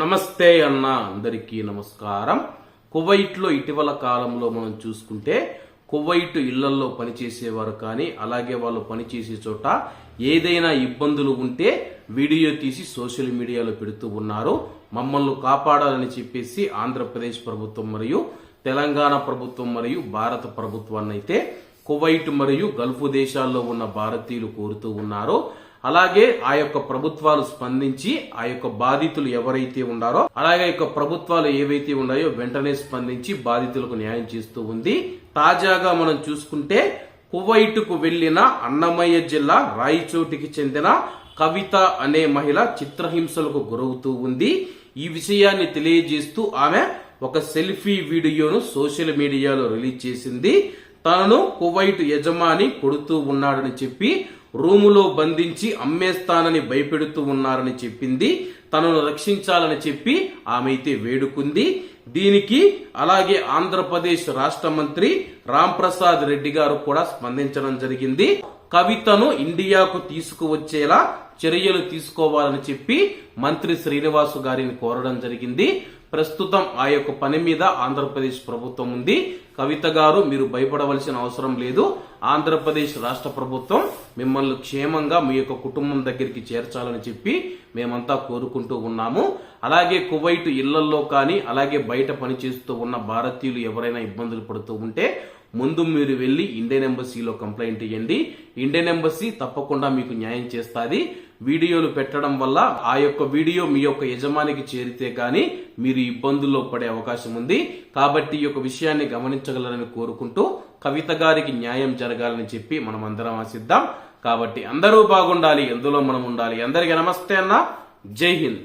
నమస్తే అన్న అందరికీ నమస్కారం. కువైట్లో ఇటీవల కాలంలో మనం చూసుకుంటే కువైట్ ఇళ్ళల్లో పనిచేసేవారు కానీ అలాగే వాళ్ళు పనిచేసే చోట ఏదైనా ఇబ్బందులు ఉంటే వీడియో తీసి సోషల్ మీడియాలో పెడుతూ ఉన్నారు. మమ్మల్ని కాపాడాలని చెప్పేసి ఆంధ్రప్రదేశ్ ప్రభుత్వం మరియు తెలంగాణ ప్రభుత్వం మరియు భారత ప్రభుత్వాన్ని అయితే కువైట్ మరియు గల్ఫ్ దేశాల్లో ఉన్న భారతీయులు కోరుతూ ఉన్నారు. అలాగే ఆ యొక్క ప్రభుత్వాలు స్పందించి ఆ యొక్క బాధితులు ఎవరైతే ఉన్నారో అలాగే ఆ యొక్క ప్రభుత్వాలు ఏవైతే ఉన్నాయో వెంటనే స్పందించి బాధితులకు న్యాయం చేస్తూ ఉంది. తాజాగా మనం చూసుకుంటే కువైటుకు వెళ్ళిన అన్నమయ్య జిల్లా రాయచోటికి చెందిన కవిత అనే మహిళ చిత్రహింసలకు గురవుతూ ఉంది. ఈ విషయాన్ని తెలియజేస్తూ ఆమె ఒక సెల్ఫీ వీడియోను సోషల్ మీడియాలో రిలీజ్ చేసింది. తనను కువైట్ యజమాని కొడుతూ ఉన్నాడని చెప్పి రూములో బంధించి అమ్మేస్తానని భయపెడుతూ ఉన్నారని చెప్పింది. తనను రక్షించాలని చెప్పి ఆమె అయితే వేడుకుంది. దీనికి అలాగే ఆంధ్రప్రదేశ్ రాష్ట్ర మంత్రి రామ్ ప్రసాద్ రెడ్డి గారు కూడా స్పందించడం జరిగింది. కవితను ఇండియాకు తీసుకువచ్చేలా చర్యలు తీసుకోవాలని చెప్పి మంత్రి శ్రీనివాసు గారిని కోరడం జరిగింది. ప్రస్తుతం ఆ యొక్క పని మీద ఆంధ్రప్రదేశ్ ప్రభుత్వం ఉంది. కవిత గారు మీరు భయపడవలసిన అవసరం లేదు. ఆంధ్రప్రదేశ్ రాష్ట్ర ప్రభుత్వం మిమ్మల్ని క్షేమంగా మీ యొక్క కుటుంబం దగ్గరికి చేర్చాలని చెప్పి మేమంతా కోరుకుంటూ ఉన్నాము. అలాగే కువైట్ ఇళ్ళల్లో కానీ అలాగే బయట పనిచేస్తూ ఉన్న భారతీయులు ఎవరైనా ఇబ్బందులు పడుతూ ఉంటే ముందు మీరు వెళ్ళి ఇండియన్ ఎంబసీలో కంప్లైంట్ ఇవ్వండి ఇండియన్ ఎంబసీ తప్పకుండా మీకు న్యాయం చేస్తుంది. వీడియోలు పెట్టడం వల్ల ఆ యొక్క వీడియో మీ యొక్క యజమానికి చేరితే గాని మీరు ఇబ్బందుల్లో పడే అవకాశం ఉంది. కాబట్టి ఈ యొక్క విషయాన్ని గమనించగలరని కోరుకుంటూ కవిత గారికి న్యాయం జరగాలని చెప్పి మనం అందరం ఆశిద్దాం. కాబట్టి అందరూ బాగుండాలి. ఎందులో మనం ఉండాలి? అందరికీ నమస్తే అన్న. జై హింద్.